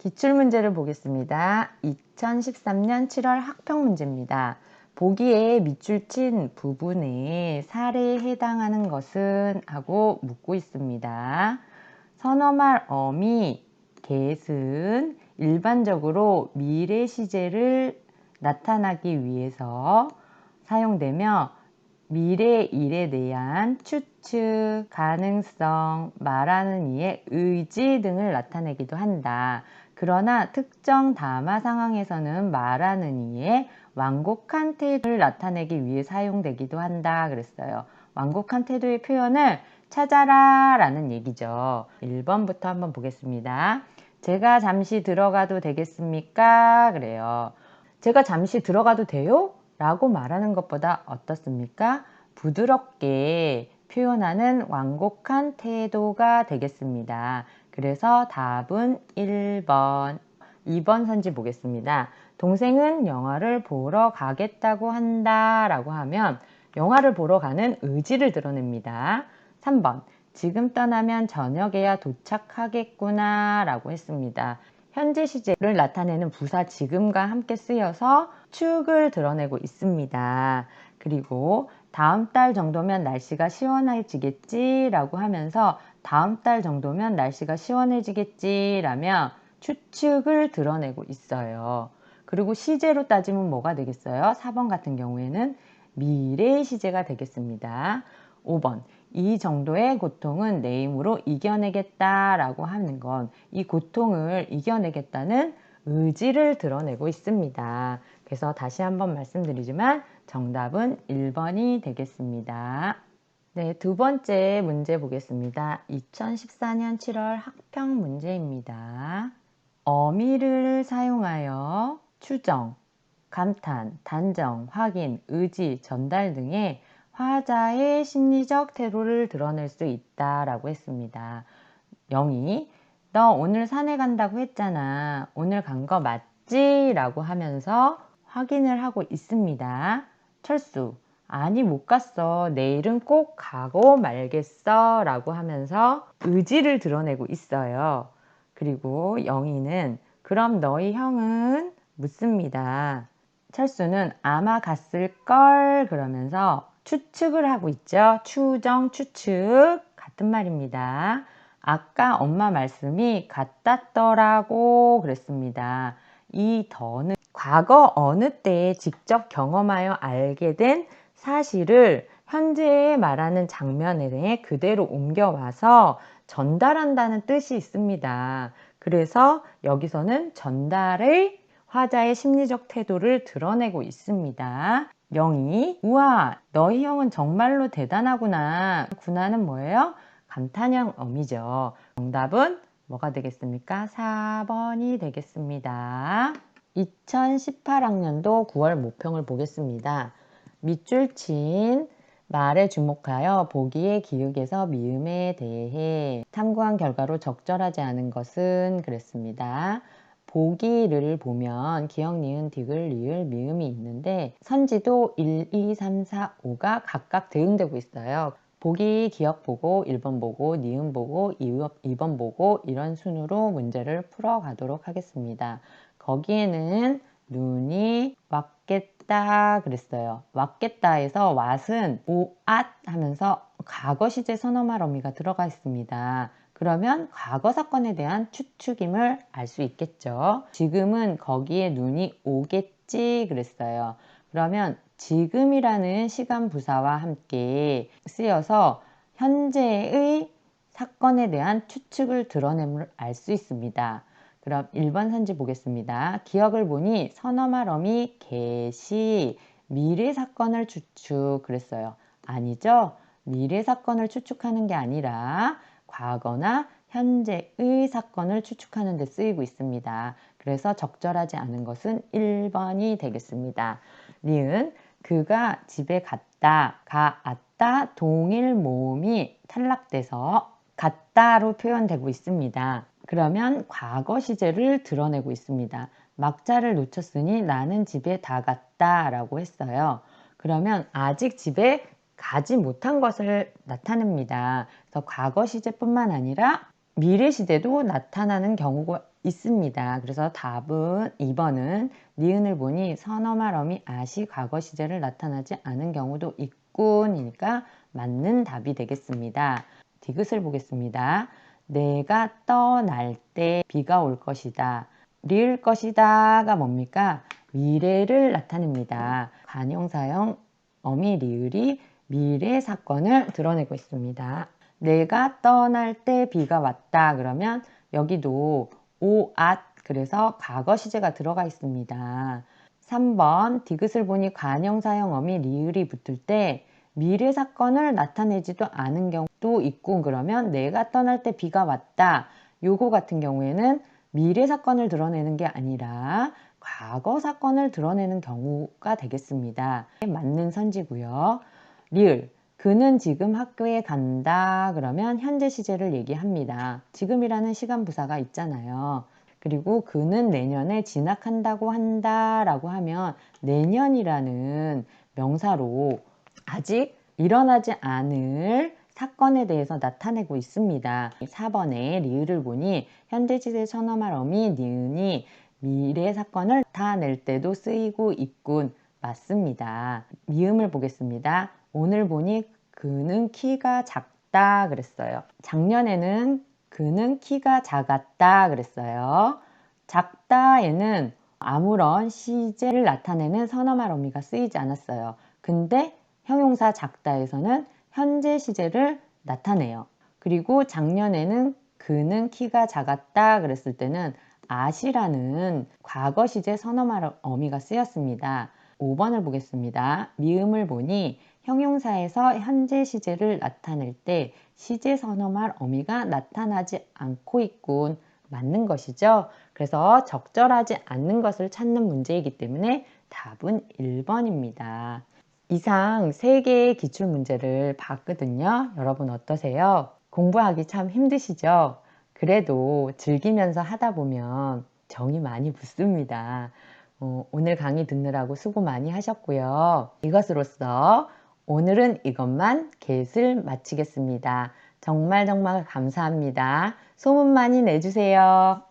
기출문제를 보겠습니다. 2013년 7월 학평 문제입니다. 보기에 밑줄 친 부분에 사례에 해당하는 것은 하고 묻고 있습니다. 선어말 어미 get은 일반적으로 미래 시제를 나타나기 위해서 사용되며 미래 일에 대한 추측, 가능성, 말하는 이의 의지 등을 나타내기도 한다. 그러나 특정 담화 상황에서는 말하는 이의 완곡한 태도를 나타내기 위해 사용되기도 한다 그랬어요. 완곡한 태도의 표현을 찾아라 라는 얘기죠. 1번부터 한번 보겠습니다. 제가 잠시 들어가도 되겠습니까? 그래요. 제가 잠시 들어가도 돼요? 라고 말하는 것보다 어떻습니까? 부드럽게 표현하는 완곡한 태도가 되겠습니다. 그래서 답은 1번. 2번 선지 보겠습니다. 동생은 영화를 보러 가겠다고 한다 라고 하면 영화를 보러 가는 의지를 드러냅니다. 3번. 지금 떠나면 저녁에야 도착하겠구나 라고 했습니다. 현재 시제를 나타내는 부사 지금과 함께 쓰여서 축을 드러내고 있습니다. 그리고 다음 달 정도면 날씨가 시원해지겠지 라고 하면서 다음 달 정도면 날씨가 시원해지겠지 라며 추측을 드러내고 있어요. 그리고 시제로 따지면 뭐가 되겠어요? 4번 같은 경우에는 미래 시제가 되겠습니다. 5번. 이 정도의 고통은 내 힘으로 이겨내겠다 라고 하는 건 이 고통을 이겨내겠다는 의지를 드러내고 있습니다. 그래서 다시 한번 말씀드리지만 정답은 1번이 되겠습니다. 네, 두 번째 문제 보겠습니다. 2014년 7월 학평 문제입니다. 어미를 사용하여 추정, 감탄, 단정, 확인, 의지, 전달 등의 화자의 심리적 태도를 드러낼 수 있다라고 했습니다. 영이 너 오늘 산에 간다고 했잖아. 오늘 간 거 맞지? 라고 하면서 확인을 하고 있습니다. 철수 아니 못 갔어. 내일은 꼭 가고 말겠어. 라고 하면서 의지를 드러내고 있어요. 그리고 영희는 그럼 너희 형은 묻습니다. 철수는 아마 갔을 걸 그러면서 추측을 하고 있죠. 추정, 추측 같은 말입니다. 아까 엄마 말씀이 같았더라고 그랬습니다. 이 더는 과거 어느 때에 직접 경험하여 알게 된 사실을 현재에 말하는 장면에 그대로 옮겨와서 전달한다는 뜻이 있습니다. 그래서 여기서는 전달의 화자의 심리적 태도를 드러내고 있습니다. 영이 우와 너희 형은 정말로 대단하구나. 구나는 뭐예요? 감탄형 어미죠. 정답은 뭐가 되겠습니까? 4번이 되겠습니다. 2018학년도 9월 모평을 보겠습니다. 밑줄 친 말에 주목하여 보기의 기억에서 미음에 대해 탐구한 결과로 적절하지 않은 것은 그랬습니다. 보기를 보면 기억, 니은, 디귿, 리을, 미음이 있는데 선지도 1, 2, 3, 4, 5가 각각 대응되고 있어요. 보기, 기억 보고, 1번 보고, 니은 보고, 2번 보고 이런 순으로 문제를 풀어가도록 하겠습니다. 거기에는 눈이 왔겠다 그랬어요. 왔겠다에서 왓은 오앗 하면서 과거 시제 선어말 어미가 들어가 있습니다. 그러면 과거 사건에 대한 추측임을 알 수 있겠죠. 지금은 거기에 눈이 오겠지 그랬어요. 그러면 지금이라는 시간 부사와 함께 쓰여서 현재의 사건에 대한 추측을 드러냄을 알 수 있습니다. 그럼 1번 선지 보겠습니다. 기억을 보니 선어말어미 개시 미래 사건을 추측 그랬어요. 아니죠? 미래 사건을 추측하는 게 아니라 과거나 현재의 사건을 추측하는 데 쓰이고 있습니다. 그래서 적절하지 않은 것은 1번이 되겠습니다. 니은 그가 집에 갔다, 가았다, 동일 모음이 탈락돼서 갔다로 표현되고 있습니다. 그러면 과거 시제를 드러내고 있습니다. 막자를 놓쳤으니 나는 집에 다 갔다 라고 했어요. 그러면 아직 집에 가지 못한 것을 나타냅니다. 그래서 과거 시제뿐만 아니라 미래 시대도 나타나는 경우가 있습니다. 그래서 답은 2번은 니은을 보니 선어말 어미 아시 과거 시제를 나타나지 않은 경우도 있군이니까 맞는 답이 되겠습니다. 디귿을 보겠습니다. 내가 떠날 때 비가 올 것이다. 리을 것이다가 뭡니까? 미래를 나타냅니다. 관용사형 어미 리을이 미래 사건을 드러내고 있습니다. 내가 떠날 때 비가 왔다 그러면 여기도 오앗 그래서 과거 시제가 들어가 있습니다. 3번 디귿을 보니 관형사형 어미 리을이 붙을 때 미래 사건을 나타내지도 않은 경우도 있고 그러면 내가 떠날 때 비가 왔다. 요거 같은 경우에는 미래 사건을 드러내는 게 아니라 과거 사건을 드러내는 경우가 되겠습니다. 맞는 선지고요. 리을 그는 지금 학교에 간다 그러면 현재 시제를 얘기합니다. 지금이라는 시간 부사가 있잖아요. 그리고 그는 내년에 진학한다고 한다라고 하면 내년이라는 명사로 아직 일어나지 않을 사건에 대해서 나타내고 있습니다. 4번에 리을을 보니 현재시제 선어말 어미 니은이 미래 사건을 나타낼 때도 쓰이고 있군. 맞습니다. 미음을 보겠습니다. 오늘 보니 그는 키가 작다 그랬어요. 작년에는 그는 키가 작았다 그랬어요. 작다에는 아무런 시제를 나타내는 선어말 어미가 쓰이지 않았어요. 근데 형용사 작다에서는 현재 시제를 나타내요. 그리고 작년에는 그는 키가 작았다 그랬을 때는 아시라는 과거 시제 선어말 어미가 쓰였습니다. 5번을 보겠습니다. 미음을 보니 형용사에서 현재 시제를 나타낼 때 시제 선어말 어미가 나타나지 않고 있군. 맞는 것이죠. 그래서 적절하지 않는 것을 찾는 문제이기 때문에 답은 1번입니다. 이상 3개의 기출문제를 봤거든요. 여러분 어떠세요? 공부하기 참 힘드시죠? 그래도 즐기면서 하다 보면 정이 많이 붙습니다. 어, 오늘 강의 듣느라고 수고 많이 하셨고요. 이것으로써 오늘은 이것만 get을 마치겠습니다. 정말 정말 감사합니다. 소문 많이 내주세요.